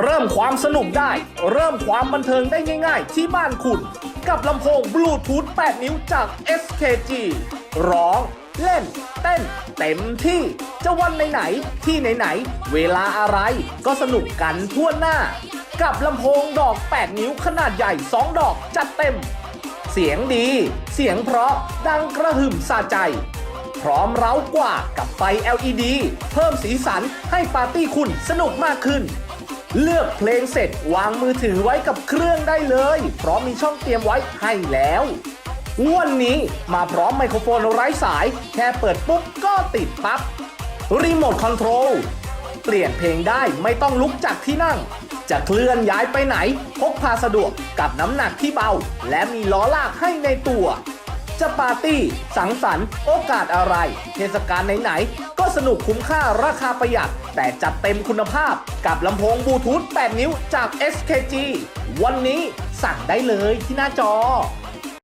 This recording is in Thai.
เริ่มความสนุกได้ เริ่มความบันเทิงได้ง่าย ๆ ที่บ้านคุณ กับลำโพงบลูทูธ 8 นิ้วจาก SKG ร้อง เล่น เต้น เต็มที่ จะวันไหนๆที่ไหนๆเวลาอะไรก็สนุกกันทั่วหน้า กับลำโพงดอก 8 นิ้วขนาดใหญ่ 2 ดอกจัดเต็ม เสียงดี เสียงเพราะดังกระหึ่มสะใจ พร้อมเร้ากว่ากับไฟ LED เพิ่มสีสันให้ปาร์ตี้คุณสนุกมากขึ้น เลือกเพลงเสร็จวางมือถือไว้กับเครื่องได้เลย เพราะมีช่องเตรียมไว้ให้แล้ว วันนี้มาพร้อมไมโครโฟนไร้สาย แค่เปิดปุ๊บก็ติดปั๊บรีโมทคอนโทรลเปลี่ยนเพลงได้ไม่ต้องลุกจากที่นั่ง จะเคลื่อนย้ายไปไหน พกพาสะดวกกับน้ำหนักที่เบา และมีล้อลากให้ในตัว จะปาร์ตี้ สังสรรค์ โอกาสอะไร เทศกาลไหนๆ ก็สนุกคุ้มค่าราคาประหยัด แต่จัดเต็มคุณภาพกับลำโพงบลูทูธ8นิ้วจาก SKG วันนี้สั่งได้เลยที่หน้าจอ